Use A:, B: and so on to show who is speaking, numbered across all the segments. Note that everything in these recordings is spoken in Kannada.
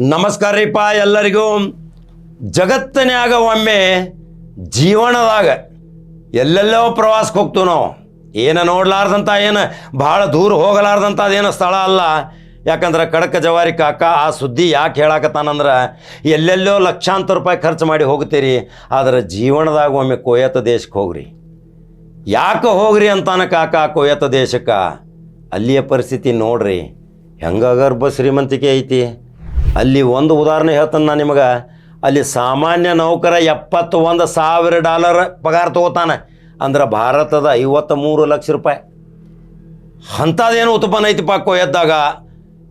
A: ನಮಸ್ಕಾರ ರೀಪ ಎಲ್ಲರಿಗೂ. ಜಗತ್ತಿನ್ಯಾಗ ಒಮ್ಮೆ ಜೀವನದಾಗ ಎಲ್ಲೆಲ್ಲೋ ಪ್ರವಾಸಕ್ಕೆ ಹೋಗ್ತೀವಿ ನಾವು. ಏನು ನೋಡ್ಲಾರ್ದಂಥ ಏನು ಭಾಳ ದೂರ ಹೋಗಲಾರ್ದಂಥ ಅದೇನು ಸ್ಥಳ ಅಲ್ಲ. ಯಾಕಂದ್ರೆ ಕಡಕ ಜವಾರಿ ಕಾಕ ಆ ಸುದ್ದಿ ಯಾಕೆ ಹೇಳಾಕತ್ತಾನಂದ್ರೆ, ಎಲ್ಲೆಲ್ಲೋ ಲಕ್ಷಾಂತರ ರೂಪಾಯಿ ಖರ್ಚು ಮಾಡಿ ಹೋಗ್ತೀರಿ, ಆದರೆ ಜೀವನದಾಗ ಒಮ್ಮೆ ಕೋಯತ ದೇಶಕ್ಕೆ ಹೋಗ್ರಿ. ಯಾಕೆ ಹೋಗ್ರಿ ಅಂತಾನ ಕಾಕ ಕೋಯತ ದೇಶಕ್ಕೆ? ಅಲ್ಲಿಯ ಪರಿಸ್ಥಿತಿ ನೋಡ್ರಿ ಹೆಂಗಾಗರ್ಭ ಶ್ರೀಮಂತಿಕೆ ಐತಿ? ಅಲ್ಲಿ ಒಂದು ಉದಾಹರಣೆ ಹೇಳ್ತಾನೆ ನಾನು ನಿಮಗೆ. ಅಲ್ಲಿ ಸಾಮಾನ್ಯ ನೌಕರ ಎಪ್ಪತ್ತು ಒಂದು ಸಾವಿರ ಡಾಲರ್ ಪಗಾರ ತಗೋತಾನೆ. ಅಂದ್ರೆ ಭಾರತದ ಐವತ್ತ ಮೂರು ಲಕ್ಷ ರೂಪಾಯಿ. ಅಂಥದ್ದೇನು ಉತ್ಪನ್ನ ಐತಿಪ್ಪ ಕೊಯ್ಯದ್ದಾಗ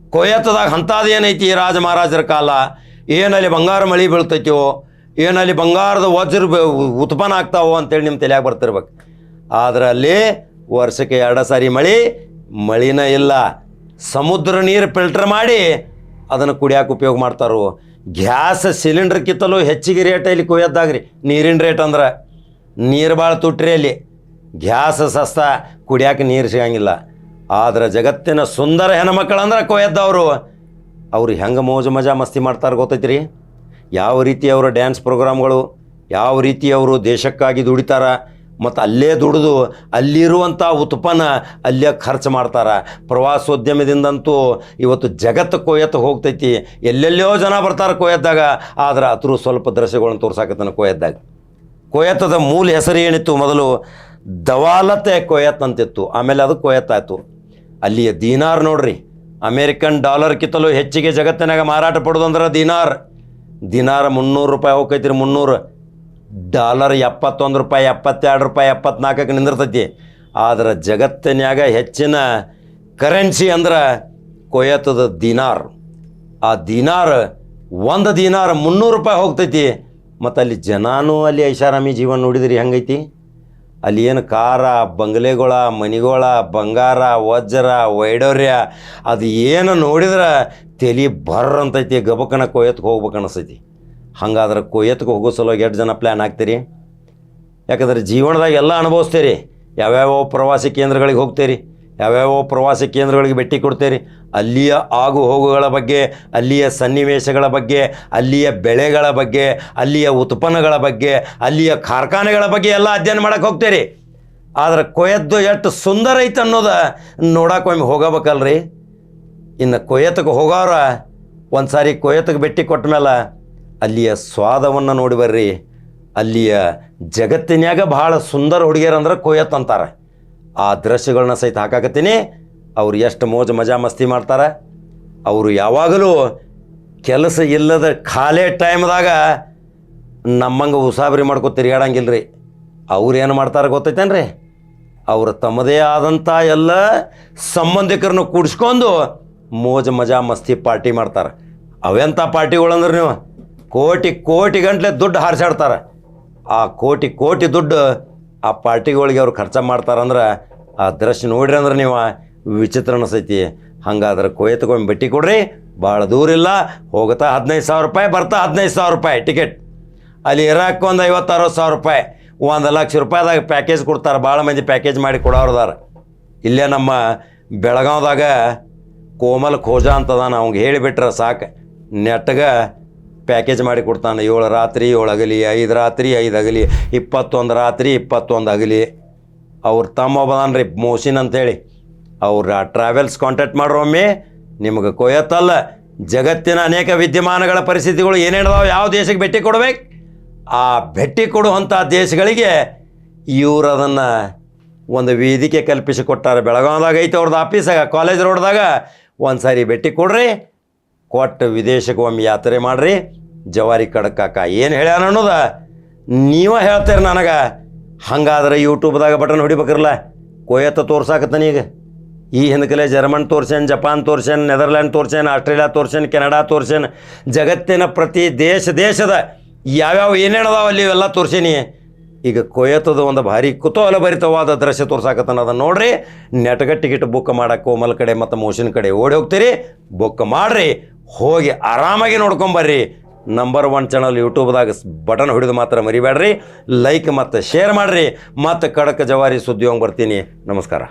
A: ಕೊಯ್ಯತ್ತದಾಗ ಅಂಥದ್ದೇನೈತಿ ರಾಜ ಮಹಾರಾಜರ ಕಾಲ. ಏನಲ್ಲಿ ಬಂಗಾರ ಮಳಿ ಬೀಳ್ತೈತೋ, ಏನಲ್ಲಿ ಬಂಗಾರದ ವಜ್ರ ಉತ್ಪನ್ನ ಆಗ್ತಾವೋ ಅಂತೇಳಿ ನಿಮ್ಮ ತಲೆಯಾಗ ಬರ್ತಿರ್ಬೇಕು. ಆದ್ರೆ ಅಲ್ಲಿ ವರ್ಷಕ್ಕೆ ಎರಡು ಸಾರಿ ಮಳಿ, ಮಳಿನ ಇಲ್ಲ. ಸಮುದ್ರ ನೀರು ಫಿಲ್ಟರ್ ಮಾಡಿ ಅದನ್ನು ಕುಡಿಯಾಕೆ ಉಪಯೋಗ ಮಾಡ್ತಾರೋ? ಗ್ಯಾಸ್ ಸಿಲಿಂಡ್ರ್ಕಿತ್ತಲೂ ಹೆಚ್ಚಿಗೆ ರೇಟ್ ಇಲ್ಲಿ ಕುಯ್ಯದ್ದಾಗ್ರಿ. ನೀರಿನ ರೇಟ್ ಅಂದ್ರೆ ನೀರು ಭಾಳ ತುಟ್ರಿ ಅಲ್ಲಿ. ಗ್ಯಾಸ್ ಸಸ್ತ ಕುಡಿಯಾಕೆ ನೀರು ಸಿಗಂಗಿಲ್ಲ. ಆದ್ರೆ ಜಗತ್ತಿನ ಸುಂದರ ಹೆಣ್ಮಕ್ಳಂದ್ರೆ ಕೊಯ್ಯದ್ದವರು. ಅವ್ರು ಹೆಂಗೆ ಮೋಜು ಮಜಾ ಮಸ್ತಿ ಮಾಡ್ತಾರೆ ಗೊತ್ತೈತ್ರಿ? ಯಾವ ರೀತಿ ಅವರ ಡ್ಯಾನ್ಸ್ ಪ್ರೋಗ್ರಾಮ್ಗಳು ಯಾವ ರೀತಿ ಅವರು ದೇಶಕ್ಕಾಗಿ ದುಡಿತಾರ? ಮತ್ತು ಅಲ್ಲೇ ದುಡಿದು ಅಲ್ಲಿರುವಂಥ ಉತ್ಪನ್ನ ಅಲ್ಲೇ ಖರ್ಚು ಮಾಡ್ತಾರೆ. ಪ್ರವಾಸೋದ್ಯಮದಿಂದಂತೂ ಇವತ್ತು ಜಗತ್ತು ಕೊಯ್ಯತ್ತು ಹೋಗ್ತೈತಿ. ಎಲ್ಲೆಲ್ಲೋ ಜನ ಬರ್ತಾರೆ ಕೊಯ್ಯದ್ದಾಗ ಆದ್ರೆ ಅದ್ರ ಸ್ವಲ್ಪ ದೃಶ್ಯಗಳನ್ನ ತೋರ್ಸಾಕತ್ತಾನ ಕೊಯ್ಯದ್ದಾಗ ಕೊಯ್ಯತ್ತದ ಮೂಲ ಹೆಸರು ಏನಿತ್ತು ಮೊದಲು? ದವಾಲತೆ ಕೊಯ್ಯತ್ತಂತಿತ್ತು ಆಮೇಲೆ ಅದು ಕೊಯ್ಯತ್ತಾಯಿತು. ಅಲ್ಲಿಯ ದೀನಾರ್ ನೋಡ್ರಿ. ಅಮೇರಿಕನ್ ಡಾಲರ್ಕಿಂತಲೂ ಹೆಚ್ಚಿಗೆ ಜಗತ್ತಿನಾಗ ಮಾರಾಟ ಪಡೋದು ಅಂದ್ರೆ ದೀನಾರ್. ದಿನಾರ ಮುನ್ನೂರು ರೂಪಾಯಿ ಹೋಗ್ತೈತ್ರಿ ಮುನ್ನೂರು. ಡಾಲರ್ ಎಪ್ಪತ್ತೊಂದು ರೂಪಾಯಿ, ಎಪ್ಪತ್ತೆರಡು ರೂಪಾಯಿ, ಎಪ್ಪತ್ನಾಲ್ಕಕ್ಕೆ ನಿಂದಿರ್ತೈತಿ. ಆದ್ರೆ ಜಗತ್ತಿನ್ಯಾಗ ಹೆಚ್ಚಿನ ಕರೆನ್ಸಿ ಅಂದ್ರೆ ಕೊಯತದ ದಿನಾರ್. ಆ ದಿನಾರ್ ಒಂದು ದಿನಾರ್ ಮುನ್ನೂರು ರೂಪಾಯಿ ಹೋಗ್ತೈತಿ. ಮತ್ತು ಅಲ್ಲಿ ಜನಾನು ಅಲ್ಲಿ ಐಷಾರಾಮಿ ಜೀವನ ನೋಡಿದ್ರಿ ಹೆಂಗೈತಿ? ಅಲ್ಲಿ ಏನು ಕಾರ, ಬಂಗ್ಲೆಗಳ, ಮನಿಗಳ, ಬಂಗಾರ, ವಜ್ರ ವೈಡೌರ್ಯ ಅದು ಏನು ನೋಡಿದ್ರೆ ತಲೆ ಬರ್ರಂತೈತಿ ಗಬಕನ ಕೊಯ್ಯತ್ಗೆ ಹೋಗ್ಬೇಕು ಅನಿಸ್ತೈತಿ ಹಂಗಾದ್ರೆ ಕೊಯ್ಯತ್ಗೆ ಹೋಗೋ ಸಲುವಾಗಿ ಎಷ್ಟು ಜನ ಪ್ಲ್ಯಾನ್ ಹಾಕ್ತೀರಿ? ಯಾಕಂದ್ರೆ ಜೀವನದಾಗ ಎಲ್ಲ ಅನುಭವಿಸ್ತೀರಿ. ಯಾವ್ಯಾವ ಪ್ರವಾಸಿ ಕೇಂದ್ರಗಳಿಗೆ ಹೋಗ್ತೀರಿ. ಯಾವ್ಯಾವ ಪ್ರವಾಸಿ ಕೇಂದ್ರಗಳಿಗೆ ಭೇಟಿ ಕೊಡ್ತೀರಿ. ಅಲ್ಲಿಯ ಆಗು ಹೋಗುಗಳ ಬಗ್ಗೆ, ಅಲ್ಲಿಯ ಸನ್ನಿವೇಶಗಳ ಬಗ್ಗೆ, ಅಲ್ಲಿಯ ಬೆಳೆಗಳ ಬಗ್ಗೆ, ಅಲ್ಲಿಯ ಉತ್ಪನ್ನಗಳ ಬಗ್ಗೆ, ಅಲ್ಲಿಯ ಕಾರ್ಖಾನೆಗಳ ಬಗ್ಗೆ ಎಲ್ಲ ಅಧ್ಯಯನ ಮಾಡಕ್ಕೆ ಹೋಗ್ತೀರಿ. ಆದ್ರೆ ಕೊಯ್ಯದ್ದು ಎಷ್ಟು ಸುಂದರ ಐತೆ ಅನ್ನೋದ ನೋಡೋಕೆ ಒಮ್ಮೆ ಹೋಗಬೇಕಲ್ರಿ. ಇನ್ನು ಕೊಯ್ಯತಕ್ಕೆ ಹೋಗೋರ ಒಂದು ಸಾರಿ ಕೊಯ್ಯತಕ್ಕೆ ಭೇಟಿ ಕೊಟ್ಟ ಮೇಲೆ ಅಲ್ಲಿಯ ಸ್ವಾದವನ್ನು ನೋಡಿ ಬರ್ರಿ. ಅಲ್ಲಿಯ ಜಗತ್ತಿನ್ಯಾಗ ಭಾಳ ಸುಂದರ ಹುಡುಗಿಯರಂದ್ರೆ ಕೊಯ್ಯತ್ ಅಂತಾರೆ. ಆ ದೃಶ್ಯಗಳನ್ನ ಸಹಿತ ಹಾಕಾಕತ್ತೀನಿ. ಅವ್ರು ಎಷ್ಟು ಮೋಜು ಮಜಾ ಮಸ್ತಿ ಮಾಡ್ತಾರೆ. ಅವರು ಯಾವಾಗಲೂ ಕೆಲಸ ಇಲ್ಲದ ಖಾಲಿ ಟೈಮ್ದಾಗ ನಮ್ಮಂಗೆ ಉಸಾಬರಿ ಮಾಡ್ಕೊ ತಿರ್ಗಾಡಂಗಿಲ್ಲ ರೀ ಅವ್ರು ಏನು ಮಾಡ್ತಾರೆ ಗೊತ್ತೈತೇನ್ರಿ? ಅವರು ತಮ್ಮದೇ ಆದಂಥ ಎಲ್ಲ ಸಂಬಂಧಿಕರನ್ನು ಕೂಡಿಸ್ಕೊಂಡು ಮೋಜು ಮಜಾ ಮಸ್ತಿ ಪಾರ್ಟಿ ಮಾಡ್ತಾರೆ. ಅವೆಂಥ ಪಾರ್ಟಿಗಳಂದ್ರೆ ನೀವು? ಕೋಟಿ ಕೋಟಿ ಗಂಟ್ಲೆ ದುಡ್ಡು ಹಾರಿಸಾಡ್ತಾರೆ. ಆ ಕೋಟಿ ಕೋಟಿ ದುಡ್ಡು ಆ ಪಾರ್ಟಿಗಳಿಗೆ ಅವ್ರು ಖರ್ಚು ಮಾಡ್ತಾರಂದ್ರೆ ಆ ದೃಶ್ಯ ನೋಡ್ರಿ ಅಂದ್ರೆ ನೀವು ವಿಚಿತ್ರ ಅನಿಸೈತಿ. ಹಂಗಾದ್ರೆ ಕೊಯ್ತುಕೊಂಡು ಬಿಟ್ಟಿ ಕೊಡ್ರಿ ಭಾಳ ದೂರ ಇಲ್ಲ, ಹೋಗುತ್ತಾ ಹದಿನೈದು ಸಾವಿರ ರೂಪಾಯಿ, ಬರ್ತಾ ಹದಿನೈದು ಸಾವಿರ ರೂಪಾಯಿ ಟಿಕೆಟ್. ಅಲ್ಲಿ ಇರಾಕ್ ಒಂದು ಐವತ್ತು ಅರವತ್ತು ಸಾವಿರ ರೂಪಾಯಿ, ಒಂದು ಲಕ್ಷ ರೂಪಾಯಿದಾಗ ಪ್ಯಾಕೇಜ್ ಕೊಡ್ತಾರೆ ಭಾಳ ಮಂದಿ ಪ್ಯಾಕೇಜ್ ಮಾಡಿ ಕೊಡೋರ್ದಾರೆ. ಇಲ್ಲೇ ನಮ್ಮ ಬೆಳಗಾವ್ದಾಗ ಕೋಮಲ್ ಖೋಜಾ ಅಂತದಾನ, ಅವ್ಗೆ ಹೇಳಿಬಿಟ್ರೆ ಸಾಕು. ನೆಟ್ಗೆ ಪ್ಯಾಕೇಜ್ ಮಾಡಿ ಕೊಡ್ತಾನೆ. ಏಳು ರಾತ್ರಿ, ಏಳು ಅಗಲಿ ಐದು ರಾತ್ರಿ, ಐದು ಅಗಲಿ ಇಪ್ಪತ್ತೊಂದು ರಾತ್ರಿ, ಇಪ್ಪತ್ತೊಂದು ಅಗಲಿ ಅವ್ರು ತಮ್ಮ ಒಬ್ಬದಾನ ರೀ ಮೋಸಿನ್ ಅಂತೇಳಿ. ಅವ್ರ ಟ್ರಾವೆಲ್ಸ್ ಕಾಂಟ್ಯಾಕ್ಟ್ ಮಾಡ್ರೊಮ್ಮೆ ನಿಮಗೆ ಕೊಯ್ಯತ್ತಲ್ಲ. ಜಗತ್ತಿನ ಅನೇಕ ವಿದ್ಯಮಾನಗಳ ಪರಿಸ್ಥಿತಿಗಳು ಏನೇನದಾವ, ಯಾವ ದೇಶಕ್ಕೆ ಭೇಟಿ ಕೊಡ್ಬೇಕು? ಆ ಭೇಟಿ ಕೊಡುವಂಥ ದೇಶಗಳಿಗೆ ಇವರು ಅದನ್ನು ಒಂದು ವೇದಿಕೆ ಕಲ್ಪಿಸಿ ಕೊಟ್ಟಾರೆ ಬೆಳಗಾವ್ದಾಗ ಐತೆ ಅವ್ರದ್ದು ಆಫೀಸಾಗ ಕಾಲೇಜ್ ರೋಡ್ದಾಗ ಒಂದು ಸಾರಿ ಭೇಟಿ ಕೊಡ್ರಿ. ಕೊಟ್ಟು ವಿದೇಶಕ್ಕೆ ಒಮ್ಮೆ ಯಾತ್ರೆ ಮಾಡ್ರಿ. ಜವಾರಿ ಕಡಕಾಕ ಏನು ಹೇಳ್ಯಾನ ಅನ್ನೋದ ನೀವ ಹೇಳ್ತೀರಿ ನನಗೆ. ಹಂಗಾದ್ರೆ ಯೂಟ್ಯೂಬ್ದಾಗ ಬಟನ್ ಹೊಡಿಬೇಕಿರಲ್ಲ ಕೊಯತ್ತ ತೋರ್ಸಾಕತ್ತಾನ ಈಗ ಈ ಹಿಂದಕಲೆ ಜರ್ಮನ್ ತೋರ್ಸೇನು ಜಪಾನ್ ತೋರ್ಸೇನು ನೆದರ್ಲ್ಯಾಂಡ್ ತೋರ್ಸೇನು ಆಸ್ಟ್ರೇಲಿಯಾ ತೋರ್ಸೇನು ಕೆನಡಾ ತೋರ್ಸೇನು ಜಗತ್ತಿನ ಪ್ರತಿ ದೇಶ ದೇಶದ ಯಾವ್ಯಾವ ಏನೇನದಾವ ಅಲ್ಲಿ ಇವೆಲ್ಲ ತೋರ್ಸೇನಿ. ಈಗ ಕೊಯತ್ತದ ಒಂದು ಭಾರಿ ಕುತೂಹಲ ಭರಿತವಾದ ದೃಶ್ಯ ತೋರ್ಸಾಕತ್ತಾನ ಅದನ್ನು ನೋಡ್ರಿ. ನೆಟ್ಗ ಟಿಕೆಟ್ ಬುಕ್ ಮಾಡಕ್ಕೆ ಕೋಮಲ್ ಕಡೆ ಮತ್ತು ಮೋಷನ್ ಕಡೆ ಓಡಿ ಹೋಗ್ತೀರಿ. ಬುಕ್ ಮಾಡ್ರಿ. ಹೋಗಿ ಆರಾಮಾಗಿ ನೋಡ್ಕೊಂಬರ್ರಿ. ನಂಬರ್ ಒನ್ ಚಾನಲ್ ಯೂಟ್ಯೂಬ್ದಾಗ ಬಟನ್ ಹೊಡೆದು ಮಾತ್ರ ಮರಿಬೇಡ್ರಿ. ಲೈಕ್ ಮತ್ತು ಶೇರ್ ಮಾಡಿರಿ. ಮತ್ತು ಕಡಕ ಜವಾರಿ ಸುದ್ದಿ ಹೋಗಿ ಬರ್ತೀನಿ ನಮಸ್ಕಾರ.